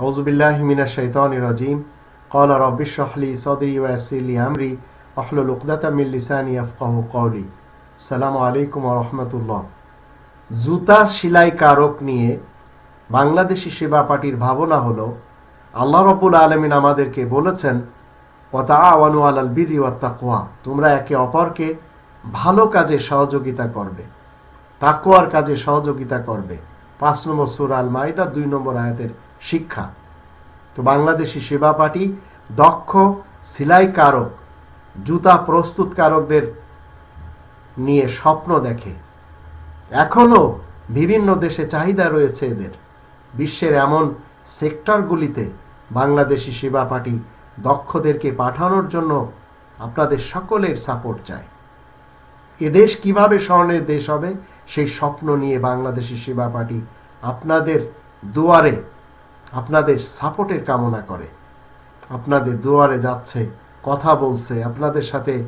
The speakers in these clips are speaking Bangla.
أعوذ بالله من الشيطان الرجيم قال رب اشرح لي صدري ويسر لي أمري واحلل عقدة من لساني يفقهوا قولي السلام عليكم ورحمة الله জুতা সেলাই কারক নিয়ে বাংলাদেশি সেবা পার্টির ভাবনা হলো আল্লাহ রব্বুল আলমিন আমাদেরকে বলেছেন ওতা আওয়ানু আলাল বিরি তাকুয়া তোমরা একে অপরকে ভালো কাজে সহযোগিতা করবে তাকুয়ার কাজে সহযোগিতা করবে পাঁচ নম্বর সুর আল মাইদা দুই নম্বর আয়াতের শিক্ষা। তো বাংলাদেশি সেবা পার্টি দক্ষ সেলাই কারক জুতা প্রস্তুতকারকদের নিয়ে স্বপ্ন দেখে। এখনও বিভিন্ন দেশে চাহিদা রয়েছে এদের। বিশ্বের এমন সেক্টরগুলিতে বাংলাদেশি সেবা পার্টি দক্ষদেরকে পাঠানোর জন্য আপনাদের সকলের সাপোর্ট চায় এদেশ কীভাবে স্বর্ণের দেশ হবে, সেই স্বপ্ন নিয়ে বাংলাদেশি সেবা পার্টি আপনাদের দুয়ারে আপনাদের সাপোর্টের কামনা করে। আপনাদের দুয়ারে যাচ্ছে, কথা বলছে, আপনাদের সাথে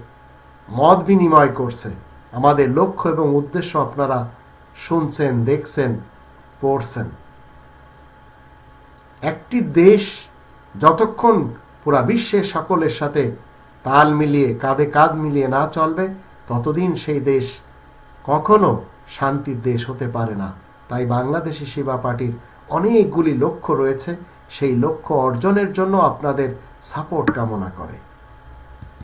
মত বিনিময় করছে। আমাদের লক্ষ্য এবং উদ্দেশ্য আপনারা শুনছেন, দেখছেন, পড়ছেন। একটি দেশ যতক্ষণ পুরা বিশ্বের সকলের সাথে তাল মিলিয়ে, কাঁধে কাঁধ মিলিয়ে না চলবে, ততদিন সেই দেশ কখনো শান্তির দেশ হতে পারে না। তাই বাংলাদেশি সেবা পার্টির অনেকগুলি লক্ষ্য রয়েছে। সেই লক্ষ্য অর্জনের জন্য আপনাদের সাপোর্ট কামনা করে।